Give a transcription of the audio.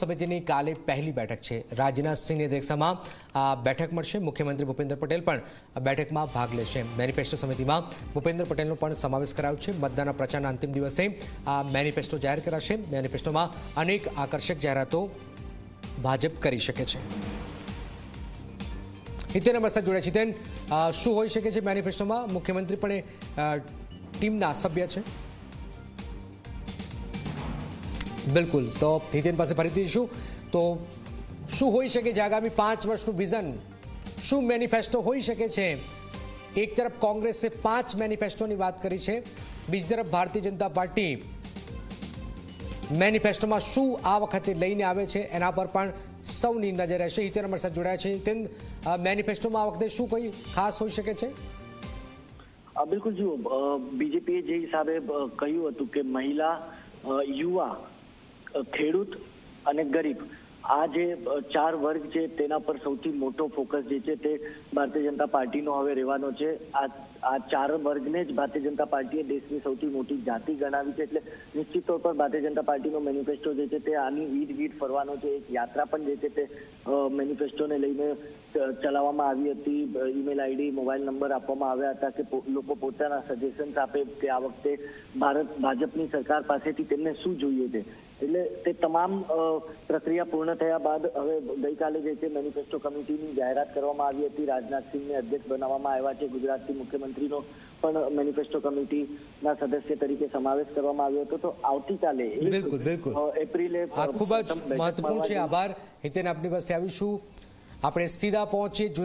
સમિતિની કાલે પહેલી બેઠક છે. રાજનાથસિંહની અધ્યક્ષતામાં આ બેઠક મળશે. મુખ્યમંત્રી ભૂપેન્દ્ર પટેલ પણ બેઠકમાં ભાગ લેશે. મેનિફેસ્ટો સમિતિમાં ભૂપેન્દ્ર પટેલનો પણ સમાવેશ કરાયો છે. મતદાનના પ્રચારના અંતિમ દિવસે આ મેનિફેસ્ટો જાહેર કરાશે. મેનિફેસ્ટોમાં અનેક આકર્ષક જાહેરાતો ભાજપ કરી શકે છે. હિતેન અમારી સાથે જોડાય છે. હિતેન શું હોઈ શકે છે મેનિફેસ્ટોમાં? મુખ્યમંત્રી પણ ટીમના સભ્ય છે. બિલકુલ. તો હિતેન પાસે ફરીથી શું તો શું હોઈ શકે છે આગામી પાંચ વર્ષનું વિઝન? શું મેનિફેસ્ટો હોઈ શકે છે? એક તરફ કોંગ્રેસે પાંચ મેનિફેસ્ટોની વાત કરી છે. બીજી તરફ ભારતીય જનતા પાર્ટી મેનિફેસ્ટોમાં શું આ વખતે લઈને આવે છે એના પર પણ સૌની નજર રહેશે. હિતેન અમારી સાથે જોડાયા છે. હિતેન મેનિફેસ્ટોમાં આ વખતે શું કંઈ ખાસ હોઈ શકે છે? બિલકુલ જુઓ બીજેપીએ જે હિસાબે કહ્યું હતું કે મહિલા યુવા ખેડૂત અને ગરીબ. આ જે ચાર વર્ગ છે, તેના પર સૌથી મોટો ફોકસ જે છે તે ભારતીય જનતા પાર્ટીનો હવે રહેવાનો છે. આ આ ચાર વર્ગને જ ભારતીય જનતા પાર્ટીએ દેશની સૌથી મોટી જાતિ ગણાવી છે. એટલે નિશ્ચિત તौर પર ભારતીય જનતા પાર્ટીનો મેનિફેસ્ટો જે છે તે આની વીટ વીટ ફરવાનો છે. એક યાત્રા પણ જે છે તે મેનિફેસ્ટોને લઈને ચલાવવામાં આવી હતી. ઈમેલ આઈડી, મોબાઈલ નંબર આપવામાં આવ્યા હતા કે લોકો પોતાના સજેશન્સ આપે કે આ વખતે ભારત, ભાજપની સરકાર પાસેથી તેમને શું જોઈએ છે. એટલે તે તમામ પ્રક્રિયા પૂર્ણ થયા બાદ હવે ગઈકાલે જે છે મેનિફેસ્ટો કમિટીની જાહેરાત કરવામાં આવી હતી. રાજનાથસિંહને અધ્યક્ષ બનાવવામાં આવ્યા છે. ગુજરાતથી મુખ્યમંત્રીનો પણ મેનિફેસ્ટો કમિટીના સદસ્ય તરીકે સમાવેશ કરવામાં આવ્યો હતો. તો આવતીકાલે બિલકુલ, બિલકુલ. એપ્રિલે ખૂબ જ મહત્વપૂર્ણ છે. આભાર. હિતેન આપની પાસે આવીશું. આપણે સીધા પહોંચીએ જૂના